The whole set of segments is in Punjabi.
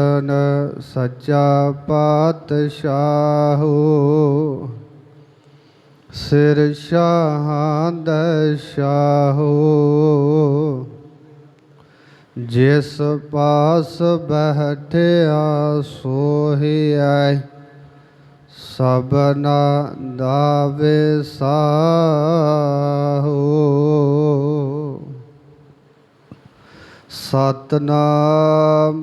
ਨ ਸੱਚਾ ਪਾਤਸ਼ਾਹੋ ਸਿਰ ਸ਼ਾਹਾਂ ਦਾ ਜਿਸ ਪਾਸ ਬਹਿਠਿਆ ਸੋਹਿਐ ਸਭਨਾ ਦਾ ਵਿਸਾਹੋ ਸਤਨਾਮ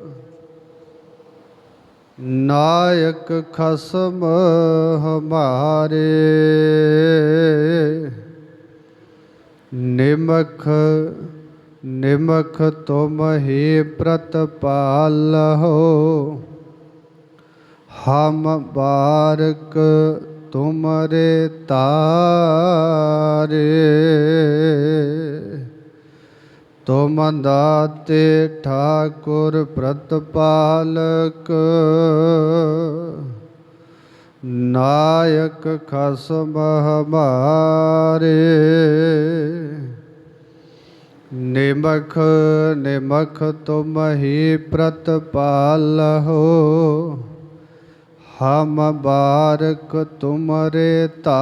ਨਾਇਕ ਖਸਮ ਹਮਾਰੇ ਨਿਮਖ ਨਿਮਖ ਤੁਮ ਹੀ ਪ੍ਰਤਪਾਲਹੁ ਹਮ ਬਾਰਕ ਤੁਮਰੇ ਤਾਰੇ। ਤੁਮ ਦਾਤੇ ਠਾਕੁਰ ਪ੍ਰਤਪਾਲਕ, ਨਾਇਕ ਖਸਮ ਹਮਾਰੇ, ਨਿਮਖ ਨਿਮਖ ਤੁਮ ਹੀ ਪ੍ਰਤਪਾਲਹੁ, ਹਮ ਬਾਰਕ ਤੁਮਰੇ ਤਾਰੇ।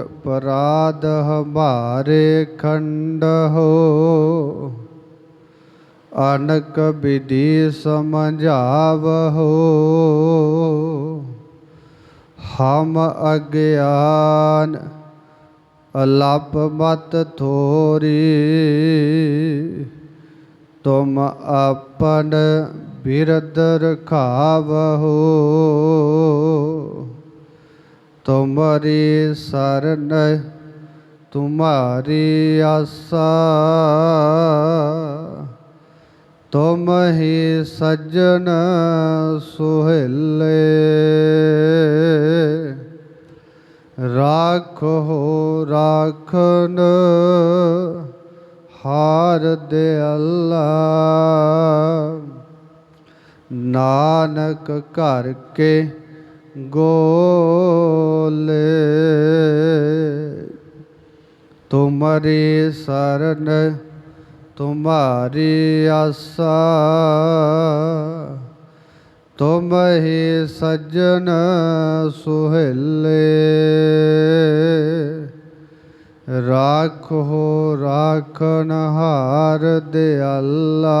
ਕੋਟ ਪਰਾਧ ਹਮਾਰੇ ਖੰਡ ਹੋ। ਅਨਕ ਵਿਧੀ ਸਮਝਾਵਹੋ ਹਮ ਅਗਿਆਨ ਅਲਪ ਮਤ ਥੋਰੀ। ਤੁਮ ਆਪਨ ਬਿਰਦ ਰਖਾਵਹੋ ਤੁਮਰੀ ਸਰਨ ਤੁਮਾਰੀ ਆਸਾ। ਤੁਮ ਹੀ ਸੱਜਣ ਸੁਹੇਲੇ। ਰਾਖੋ ਰਾਖਨ ਹਾਰ ਦੇ ਅੱਲਾ। ਨਾਨਕ ਘਰ ਕੇ ਗੋਲੇ। ਤੁਮਰੀ ਸਰਨ ਤੁਮਾਰੀ ਆਸਾ। ਤੁਮ ਹੀ ਸੱਜਣ ਸੁਹੇਲੇ। ਰਾਖੋ ਰਾਖਨ ਹਾਰ ਦੇ ਅੱਲਾ